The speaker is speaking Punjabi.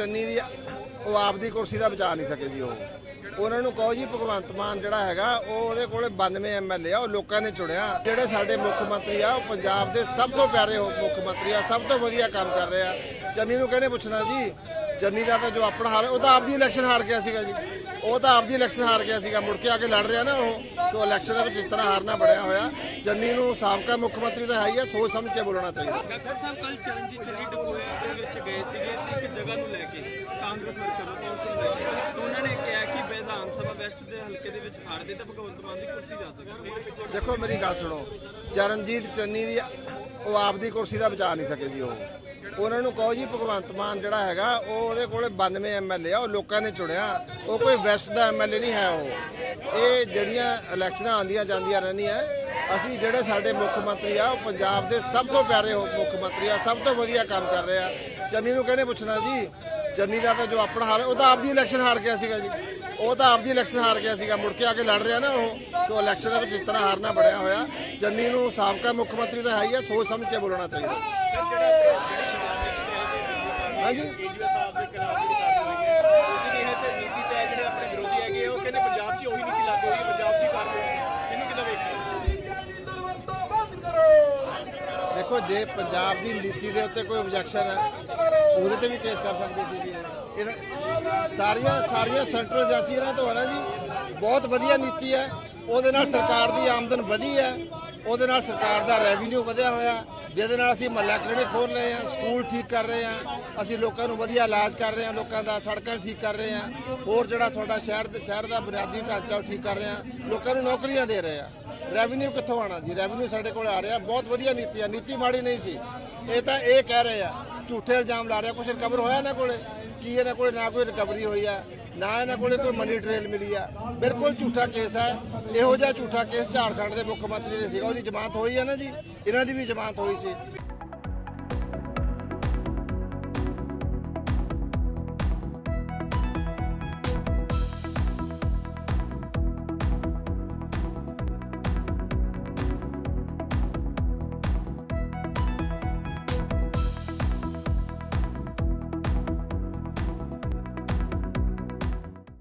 ਚੰਨੀ ਦੀ ਉਹ ਆਪਦੀ ਕੁਰਸੀ ਦਾ ਬਚਾ ਨਹੀਂ ਸਕੇ ਜੀ ਉਹ। ਉਹਨਾਂ ਨੂੰ ਕਹੋ ਜੀ ਭਗਵੰਤ ਮਾਨ ਜਿਹੜਾ ਹੈਗਾ, ਉਹ ਉਹਦੇ ਕੋਲੇ 92 ਐਮਐਲਏ ਆ, ਉਹ ਲੋਕਾਂ ਨੇ ਚੁਣਿਆ। ਜਿਹੜੇ ਸਾਡੇ ਮੁੱਖ ਮੰਤਰੀ ਆ, ਉਹ ਪੰਜਾਬ ਦੇ ਸਭ ਤੋਂ ਪਿਆਰੇ ਹੋ- ਮੁੱਖ ਮੰਤਰੀ ਆ, ਸਭ ਤੋਂ ਵਧੀਆ ਕੰਮ ਕਰ ਰਹੇ ਆ। ਚੰਨੀ ਨੂੰ ਕਹਿੰਦੇ ਪੁੱਛਣਾ ਜੀ, ਚੰਨੀ ਦਾ ਤਾਂ ਜੋ ਆਪਣਾ ਹਾਲ ਉਹ ਤਾਂ ਆਪਦੀ ਇਲੈਕਸ਼ਨ ਹਾਰ ਗਿਆ ਸੀਗਾ ਜੀ। ਉਹ ਤਾਂ ਆਪਦੀ ਇਲੈਕਸ਼ਨ ਹਾਰ ਗਿਆ ਸੀਗਾ ਮੁੜ ਕੇ ਆ ਕੇ ਲੜ ਰਿਹਾ ਨਾ ਉਹ। ਤੋਂ ਇਲੈਕਸ਼ਨ ਦੇ ਵਿੱਚ ਇਸ ਤਰ੍ਹਾਂ ਹਾਰਨਾ ਬਣਿਆ ਹੋਇਆ ਚੰਨੀ ਨੂੰ ਸਾਬਕਾ ਮੁੱਖ ਮੰਤਰੀ ਤਾਂ ਹੈ ਹੀ ਆ ਸੋਚ ਸਮਝ ਕੇ ਬੋਲਣਾ ਚਾਹੀਦਾ। ਡਾਕਟਰ ਸਾਹਿਬ ਕੱਲ ਚਰਨਜੀਤ ਚੰਨੀ ਡਕੋਇਆ ਦੇ ਵਿੱਚ ਗਏ ਸੀਗੇ ਤੇ ਇੱਕ ਜਗ੍ਹਾ ਨੂੰ ਲੈ ਕੇ ਕਾਂਗਰਸ ਵਰਕਰ ਕੌਂਸਲ ਲੈ ਕੇ। ਤੇ ਉਹਨਾਂ ਨੇ ਕਿਹਾ ਕਿ ਵਿਧਾਨ ਸਭਾ ਵੈਸਟ ਦੇ ਹਲਕੇ ਦੇ ਵਿੱਚ ਹਾਰਦੇ ਤਾਂ ਭਗਵੰਤ ਮਾਨ ਦੀ ਕੁਰਸੀ ਜਾ ਸਕਦੀ ਸੀ। ਦੇਖੋ ਮੇਰੀ ਗੱਲ ਸੁਣੋ ਚਰਨਜੀਤ ਚੰਨੀ ਦੀ ਉਹ ਆਪਦੀ ਕੁਰਸੀ ਦਾ ਬਚਾ ਨਹੀਂ ਸਕੇ ਜੀ ਉਹ। ਉਹਨਾਂ ਨੂੰ ਕਹੋ ਜੀ ਭਗਵੰਤ ਮਾਨ ਜਿਹੜਾ ਹੈਗਾ, ਉਹ ਉਹਦੇ ਕੋਲੇ 92 ਐਮਐਲਏ ਆ, ਉਹ ਲੋਕਾਂ ਨੇ ਚੁਣਿਆ। ਉਹ ਕੋਈ ਵੈਸਟ ਦਾ ਐਮਐਲਏ ਨਹੀਂ ਹੈ ਉਹ। ਇਹ ਜਿਹੜੀਆਂ ਇਲੈਕਸ਼ਨਾਂ ਆਉਂਦੀਆਂ ਜਾਂਦੀਆਂ ਰਹਿੰਦੀਆਂ, ਅਸੀਂ ਜਿਹੜੇ ਸਾਡੇ ਮੁੱਖ ਮੰਤਰੀ ਆ, ਉਹ ਪੰਜਾਬ ਦੇ ਸਭ ਤੋਂ ਪਿਆਰੇ ਹੋ- ਮੁੱਖ ਮੰਤਰੀ ਆ, ਸਭ ਤੋਂ ਵਧੀਆ ਕੰਮ ਕਰ ਰਹੇ ਆ। ਚੰਨੀ ਨੂੰ ਕਹਿੰਦੇ ਪੁੱਛਣਾ ਜੀ, ਚੰਨੀ ਦਾ ਤਾਂ ਜੋ ਆਪਣਾ ਹਾਰ ਉਹ ਤਾਂ ਆਪਦੀ ਇਲੈਕਸ਼ਨ ਹਾਰ ਗਿਆ ਸੀਗਾ ਜੀ। ਉਹ ਤਾਂ ਆਪਦੀ ਇਲੈਕਸ਼ਨ ਹਾਰ ਗਿਆ ਸੀਗਾ, ਮੁੜ ਕੇ ਆ ਕੇ ਲੜ ਰਿਹਾ ਨਾ ਉਹ। ਤੋਂ ਇਲੈਕਸ਼ਨ ਦੇ ਵਿੱਚ ਇਸ ਤਰ੍ਹਾਂ ਹਾਰਨਾ ਬਣਿਆ ਹੋਇਆ, ਚੰਨੀ ਨੂੰ ਸਾਬਕਾ ਮੁੱਖ ਮੰਤਰੀ ਤਾਂ ਹੈ ਹੀ ਆ, ਸੋਚ ਸਮਝ ਕੇ ਬੋਲਣਾ ਚਾਹੀਦਾ। ਹਾਂਜੀ। ਕੇਜਰੀਵਾਲ ਸਾਹਿਬ ਦੇ ਖਿਲਾਫ ਜਿਹੜੀ ਕਾਰਵਾਈ ਹੈ ਉਸ ਨੇ ਤੇ ਨੀਤੀ ਤੇ ਜਿਹੜੇ ਆਪਣੇ ਵਿਰੋਧੀ ਹੈਗੇ ਉਹ ਕਹਿੰਦੇ ਪੰਜਾਬ 'ਚ ਉਹੀ ਨੀਤੀ ਲਾਗੂ ਹੋਈ ਹੈ ਪੰਜਾਬ 'ਚ ਹੀ ਕਰ ਰਹੇ ਨੇ ਇਹਨੂੰ ਕਿੱਦਾਂ ਵੇਖਦੇ ਦੇਖੋ ਜੇ ਪੰਜਾਬ ਦੀ ਨੀਤੀ ਦੇ ਉੱਤੇ ਕੋਈ ਆਬਜੈਕਸ਼ਨ ਹੈ ਉਹਦੇ ਤੇ ਵੀ ਕੇਸ ਕਰ ਸਕਦੇ ਸੀ ਜੀ ਸਾਰੀਆਂ ਸਾਰੀਆਂ ਸੈਂਟਰਲ ਏਜੰਸੀ ਇਹਨਾਂ ਤੋਂ ਹੈ ਨਾ ਜੀ ਬਹੁਤ ਵਧੀਆ ਨੀਤੀ ਹੈ ਉਹਦੇ ਨਾਲ ਸਰਕਾਰ ਦੀ ਆਮਦਨ ਵਧੀ ਹੈ ਉਹਦੇ ਨਾਲ ਸਰਕਾਰ ਦਾ ਰੈਵਨਿਊ ਵਧਿਆ ਹੋਇਆ, ਜਿਹਦੇ ਨਾਲ ਅਸੀਂ ਮਹੱਲਾ ਕਲੀਨਿਕ ਖੋਲ ਰਹੇ ਹਾਂ ਸਕੂਲ ਠੀਕ ਕਰ ਰਹੇ ਹਾਂ, ਅਸੀਂ ਲੋਕਾਂ ਨੂੰ ਵਧੀਆ ਇਲਾਜ ਕਰ ਰਹੇ ਹਾਂ, ਲੋਕਾਂ ਦਾ ਸੜਕਾਂ ਠੀਕ ਕਰ ਰਹੇ ਹਾਂ, ਹੋਰ ਜਿਹੜਾ ਤੁਹਾਡਾ ਸ਼ਹਿਰ ਦੇ ਸ਼ਹਿਰ ਦਾ ਬੁਨਿਆਦੀ ਢਾਂਚਾ ਉਹ ਠੀਕ ਕਰ ਰਹੇ ਹਾਂ, ਲੋਕਾਂ ਨੂੰ ਨੌਕਰੀਆਂ ਦੇ ਰਹੇ ਹਾਂ। ਰੈਵਨਿਊ ਕਿੱਥੋਂ ਆਣਾ ਜੀ? ਰੈਵਨਿਊ ਸਾਡੇ ਕੋਲ ਆ ਰਿਹਾ, ਬਹੁਤ ਵਧੀਆ ਨੀਤੀ ਆ, ਨੀਤੀ ਮਾੜੀ ਨਹੀਂ ਸੀ। ਇਹ ਤਾਂ ਇਹ ਕਹਿ ਰਹੇ ਆ ਝੂਠੇ ਇਲਜ਼ਾਮ ਲਾ ਰਿਹਾ ਕੁਝ ਰਿਕਵਰ ਹੋਇਆ ਇਹਨਾਂ ਕੋਲੇ? ਕੀ ਇਹਨਾਂ ਕੋਲੇ ਨਾ ਕੋਈ ਰਿਕਵਰੀ ਹੋਈ ਆ, ਨਾ ਇਹਨਾਂ ਕੋਲੇ ਕੋਈ ਮਨੀ ਟ੍ਰੇਲ ਮਿਲੀ ਆ? ਬਿਲਕੁਲ ਝੂਠਾ ਕੇਸ ਹੈ ਇਹੋ ਜਿਹਾ ਝੂਠਾ ਕੇਸ ਝਾਰਖੰਡ ਦੇ ਮੁੱਖ ਮੰਤਰੀ ਦੇ ਸੀਗਾ, ਉਹਦੀ ਜ਼ਮਾਨਤ ਹੋਈ ਆ ਨਾ ਜੀ? ਇਹਨਾਂ ਦੀ ਵੀ ਜ਼ਮਾਨਤ ਹੋਈ ਸੀ।